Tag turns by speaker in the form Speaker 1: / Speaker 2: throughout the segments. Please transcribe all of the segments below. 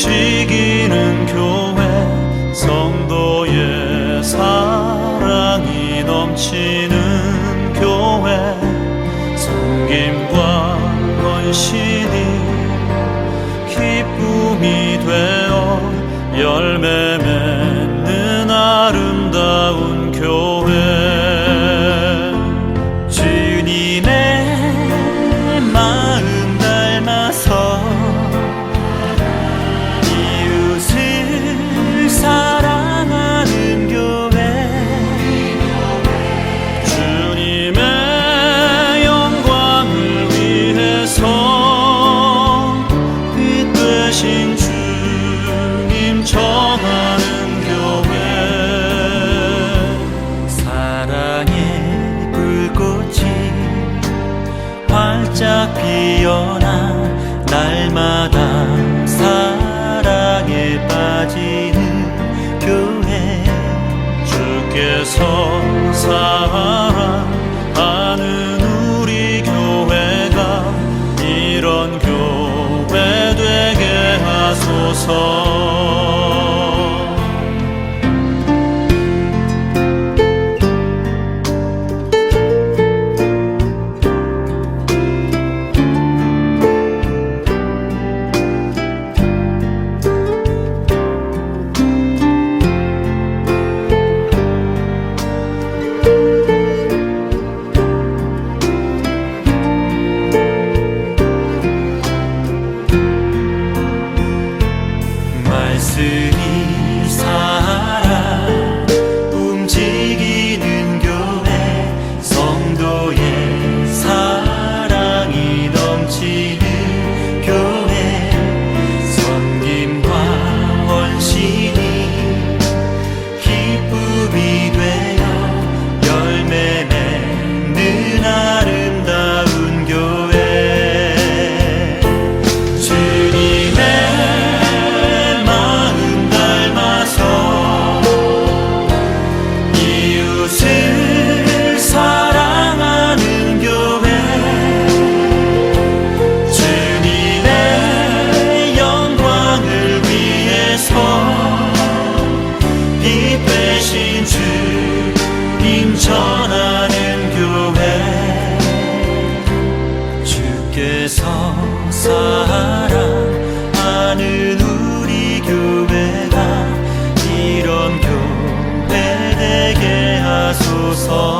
Speaker 1: 움직이는 교회 성도의 사랑이 넘치는 교회 섬김과 헌신이 기쁨이 되어 열매 맺 활짝 피어나 날마다 사랑에 빠지는 교회. 주께서 사랑하는 우리 교회가 이런 교회 되게 하소서 말씀 사랑하는 우리 교회가 이런 교회 되게 하소서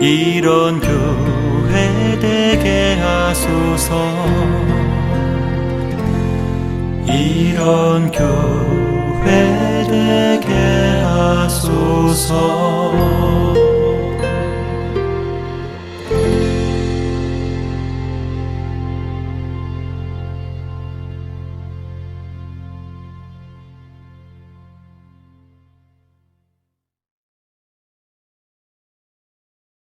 Speaker 1: 이런 교회 되게 하소서. 이런 교회 되게 하소서